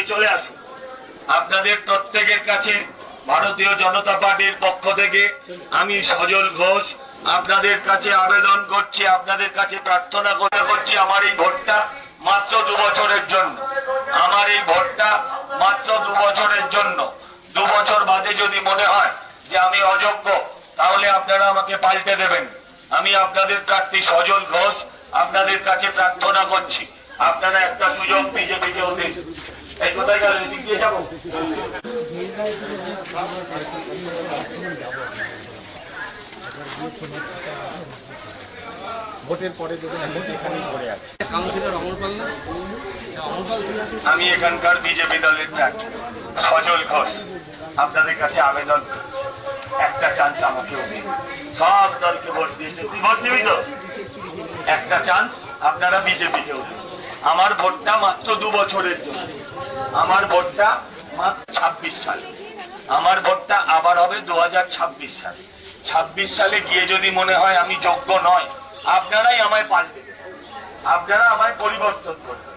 আপনি চলে আসুন। আপনাদের প্রত্যেকের কাছে ভারতীয় জনতা পার্টির পক্ষ থেকে আমি সজল ঘোষ আপনাদের কাছে আবেদন করছি, আপনাদের কাছে প্রার্থনা করে করছি আমার এই ভোটটা মাত্র দু বছরের জন্য। আমার এই ভোটটা মাত্র দু বছরের জন্য। দু বছর বাদে যদি মনে হয় যে আমি অযোগ্য, তাহলে আপনারা আমাকে পাল্টে দেবেন। আমি আপনাদের প্রার্থী সজল ঘোষ আপনাদের কাছে প্রার্থনা করছি। আপনারা একটা সুযোগ বিজেপিকে দিন। এই কোথায় গেল? এদিক দিয়ে যাব। ভোটের পরে দেখবেন ভোট এখানেই পড়ে আছে। কাউন্সিলর অমর পাল না আমি এখানকার বিজেপি দলের সজল ঘোষ। আপনাদের কাছে আবেদন একটা চান্স আমাকেও দিন। সব দলকে ভোট দিয়েছে। তুই ভোট দিবি তো? একটা চান্স আপনারা বিজেপিকেও দিন। আমার ভোটটা মাত্র দু বছরের জন্য। আমার ভোটটা মাত্র ছাব্বিশ সালে। আমার ভোটটা আবার হবে দু সালে। ছাব্বিশ সালে গিয়ে যদি মনে হয় আমি যোগ্য নয়, আপনারাই আমায় পাল্টে আপনারা আমায় পরিবর্তন করবেন।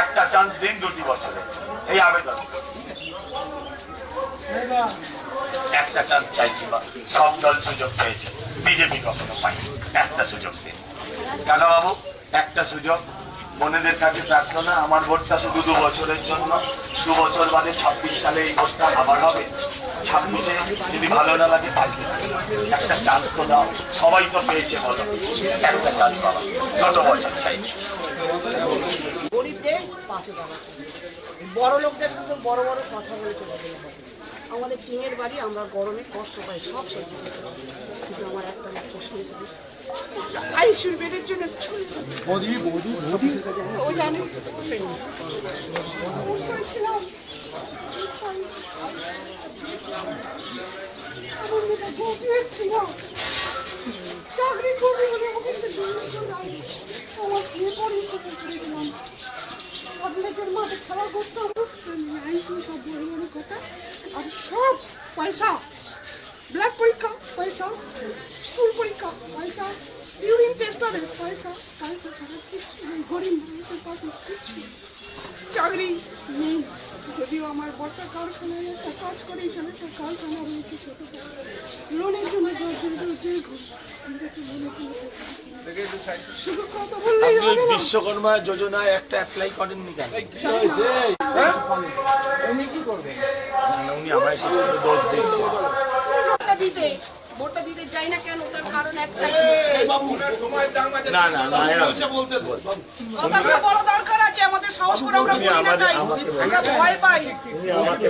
একটা চান্স দিন দুটি বছরের এই আবেদন। একটা চান্স চাইছি বা সব দল সুযোগ পেয়েছে। বিজেপি কখনো পাই একটা সুযোগ দিন কাকা বাবু একটা সুযোগ। বোনেদের কাছে প্রার্থনা, আমার ভোটটা শুধু দু বছরের জন্য। দু বছর বাদে ছাব্বিশ সালে এই ভোটটা আবার হবে। ছাব্বিশে যদি ভালো না লাগে থাকবে একটা চান্স তো দাও। সবাই তো পেয়েছে, বলো। একটা চান্স বাবা যত বছর চাইছি। গরিবদের পাশে বড় লোকদের বড় বড় কথা বলে চলে। আমাদের টিনের বাড়ি আমরা গরমে কষ্ট পাই সব সহ্য কিন্তু আমার একটা বাচ্চা সন্তান আইসিউর বেডের জন্য বৌদি বৌদি বৌদি। ও জানে চাকরি করবে বলে অফিসে আমার বিয়ে পড়ে করেছিলাম আপনাদের মাঠে খেলা করতে হবে সব বড় বড় কথা। আর সব পয়সা। ব্লাড পরীক্ষা, পয়সা। স্কুল পরীক্ষা, পয়সা। ইউরিন টেস্টারের পয়সা পয়সা ছাড়া গরিব মানুষের পাশে। চাকরি নেই। যদিও আমার বড়টা কারখানায় একটা কাজ করে এখানে একটা কারখানা রয়েছে ছোটো লোনের জন্য। শুধু কথা বললেই হবে। বিশ্বকর্মা যোজনায় একটা অ্যাপ্লাই করেননি কেন? উনি কি করবেন? উনি আমার কিছু দোষ দিতে। ভোটটা দিতে যাই না কেন? তার কারণ একটাই। না না না এরকম। কথাগুলো বলা দরকার আছে আমাদের সাহস করে আমরা বলি না তাই। আমরা ভয় পাই।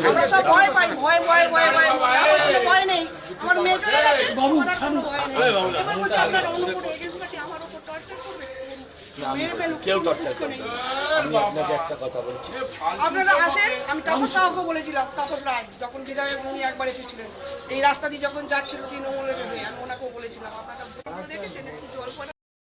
আমরা সব ভয় পাই ভয় ভয় ভয় নেই। আমার মেয়ে চলে গেছে আমার ভয় নেই। এবার বলছি আপনার অন্য আমার উপর টর্চার করবে মেরে ফেলুক তাপস সাহাকে বলেছিলাম, তাপস রায়, যখন বিধায়ক উনি একবার এসেছিলেন, এই রাস্তা দিয়ে যখন যাচ্ছিল তৃণমূলের হয়ে, আমি ওনাকেও বলেছিলাম, আপনারা